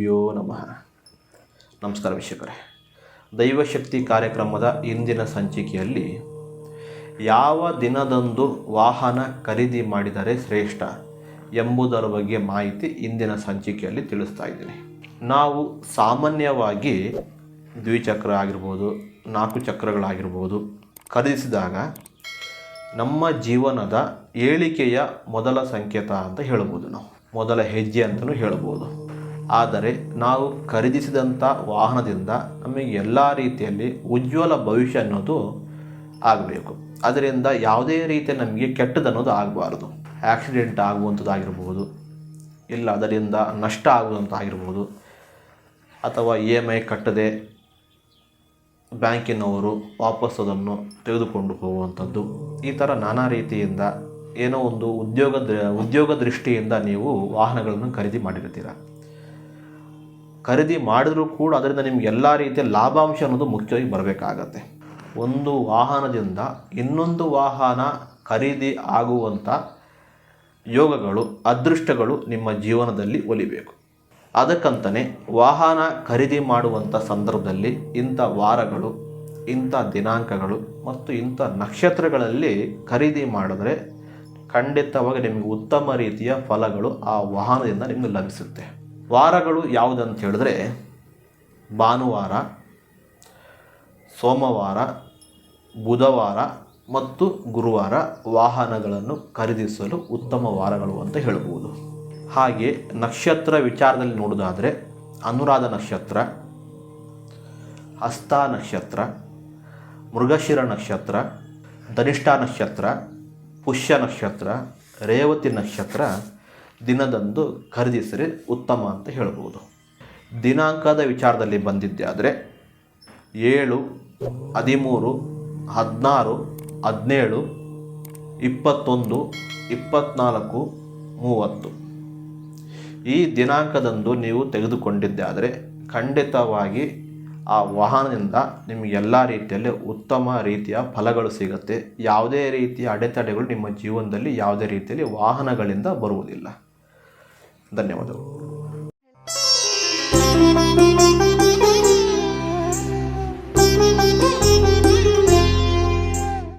ಗುರುಭ್ಯೋ ನಮಃ. ನಮಸ್ಕಾರ ವೀಕ್ಷಕರೇ. ದೈವಶಕ್ತಿ ಕಾರ್ಯಕ್ರಮದ ಇಂದಿನ ಸಂಚಿಕೆಯಲ್ಲಿ ಯಾವ ದಿನದಂದು ವಾಹನ ಖರೀದಿ ಮಾಡಿದರೆ ಶ್ರೇಷ್ಠ ಎಂಬುದರ ಬಗ್ಗೆ ಮಾಹಿತಿ ಇಂದಿನ ಸಂಚಿಕೆಯಲ್ಲಿ ತಿಳಿಸ್ತಾ ಇದ್ದೀನಿ. ನಾವು ಸಾಮಾನ್ಯವಾಗಿ ದ್ವಿಚಕ್ರ ಆಗಿರ್ಬೋದು, ನಾಲ್ಕು ಚಕ್ರಗಳಾಗಿರ್ಬೋದು ಖರೀದಿಸಿದಾಗ ನಮ್ಮ ಜೀವನದ ಏಳಿಕೆಯ ಮೊದಲ ಸಂಕೇತ ಅಂತ ಹೇಳ್ಬೋದು ನಾವು. ಮೊದಲ ಹೆಜ್ಜೆ ಅಂತಲೂ ಹೇಳ್ಬೋದು. ಆದರೆ ನಾವು ಖರೀದಿಸಿದಂಥ ವಾಹನದಿಂದ ನಮಗೆ ಎಲ್ಲ ರೀತಿಯಲ್ಲಿ ಉಜ್ವಲ ಭವಿಷ್ಯ ಅನ್ನೋದು ಆಗಬೇಕು. ಅದರಿಂದ ಯಾವುದೇ ರೀತಿ ನಮಗೆ ಕೆಟ್ಟದನ್ನೋದು ಆಗಬಾರ್ದು. ಆಕ್ಸಿಡೆಂಟ್ ಆಗುವಂಥದ್ದಾಗಿರ್ಬೋದು ಇಲ್ಲ ಅದರಿಂದ ನಷ್ಟ ಆಗುವಂಥದ್ದಾಗಿರ್ಬೋದು ಅಥವಾ ಇ ಎಂ ಐ ಕಟ್ಟದೆ ಬ್ಯಾಂಕಿನವರು ವಾಪಸ್ ಅದನ್ನು ತೆಗೆದುಕೊಂಡು ಹೋಗುವಂಥದ್ದು, ಈ ಥರ ನಾನಾ ರೀತಿಯಿಂದ ಏನೋ ಒಂದು ಉದ್ಯೋಗ ಉದ್ಯೋಗ ದೃಷ್ಟಿಯಿಂದ ನೀವು ವಾಹನಗಳನ್ನು ಖರೀದಿ ಮಾಡಿರ್ತೀರ. ಖರೀದಿ ಮಾಡಿದರೂ ಕೂಡ ಅದರಿಂದ ನಿಮ್ಗೆ ಎಲ್ಲ ರೀತಿಯ ಲಾಭಾಂಶ ಅನ್ನೋದು ಮುಖ್ಯವಾಗಿ ಬರಬೇಕಾಗತ್ತೆ. ಒಂದು ವಾಹನದಿಂದ ಇನ್ನೊಂದು ವಾಹನ ಖರೀದಿ ಆಗುವಂಥ ಯೋಗಗಳು, ಅದೃಷ್ಟಗಳು ನಿಮ್ಮ ಜೀವನದಲ್ಲಿ ಒಲಿಬೇಕು. ಅದಕ್ಕಂತಲೇ ವಾಹನ ಖರೀದಿ ಮಾಡುವಂಥ ಸಂದರ್ಭದಲ್ಲಿ ಇಂಥ ವಾರಗಳು, ಇಂಥ ದಿನಾಂಕಗಳು ಮತ್ತು ಇಂಥ ನಕ್ಷತ್ರಗಳಲ್ಲಿ ಖರೀದಿ ಮಾಡಿದ್ರೆ ಖಂಡಿತವಾಗಿ ನಿಮಗೆ ಉತ್ತಮ ರೀತಿಯ ಫಲಗಳು ಆ ವಾಹನದಿಂದ ನಿಮಗೆ ಲಭಿಸುತ್ತೆ. ವಾರಗಳು ಯಾವುದಂತ ಹೇಳಿದ್ರೆ, ಭಾನುವಾರ, ಸೋಮವಾರ, ಬುಧವಾರ ಮತ್ತು ಗುರುವಾರ ವಾಹನಗಳನ್ನು ಖರೀದಿಸಲು ಉತ್ತಮ ವಾರಗಳು ಅಂತ ಹೇಳ್ಬೋದು. ಹಾಗೆ ನಕ್ಷತ್ರ ವಿಚಾರದಲ್ಲಿ ನೋಡೋದಾದರೆ, ಅನುರಾಧ ನಕ್ಷತ್ರ ಹಸ್ತ ನಕ್ಷತ್ರ, ಮೃಗಶಿರ ನಕ್ಷತ್ರ, ಧನಿಷ್ಠ ನಕ್ಷತ್ರ, ಪುಷ್ಯ ನಕ್ಷತ್ರ, ರೇವತಿ ನಕ್ಷತ್ರ ದಿನದಂದು ಖರೀದಿಸಿದರೆ ಉತ್ತಮ ಅಂತ ಹೇಳಬಹುದು ದಿನಾಂಕದ ವಿಚಾರದಲ್ಲಿ ಬಂದಿದ್ದಾದರೆ ಏಳು, ಹದಿಮೂರು, ಹದಿನಾರು, ಹದಿನೇಳು, ಇಪ್ಪತ್ತೊಂದು ಇಪ್ಪತ್ತ್ನಾಲ್ಕು ಮೂವತ್ತು. ಈ ದಿನಾಂಕದಂದು ನೀವು ತೆಗೆದುಕೊಂಡಿದ್ದಾದರೆ ಖಂಡಿತವಾಗಿ ಆ ವಾಹನದಿಂದ ನಿಮಗೆ ಎಲ್ಲ ರೀತಿಯಲ್ಲಿ ಉತ್ತಮ ರೀತಿಯ ಫಲಗಳು ಸಿಗುತ್ತೆ. ಯಾವುದೇ ರೀತಿಯ ಅಡೆತಡೆಗಳು ನಿಮ್ಮ ಜೀವನದಲ್ಲಿ ಯಾವುದೇ ರೀತಿಯಲ್ಲಿ ವಾಹನಗಳಿಂದ ಬರುವುದಿಲ್ಲ. ಧನ್ಯವಾದಗಳು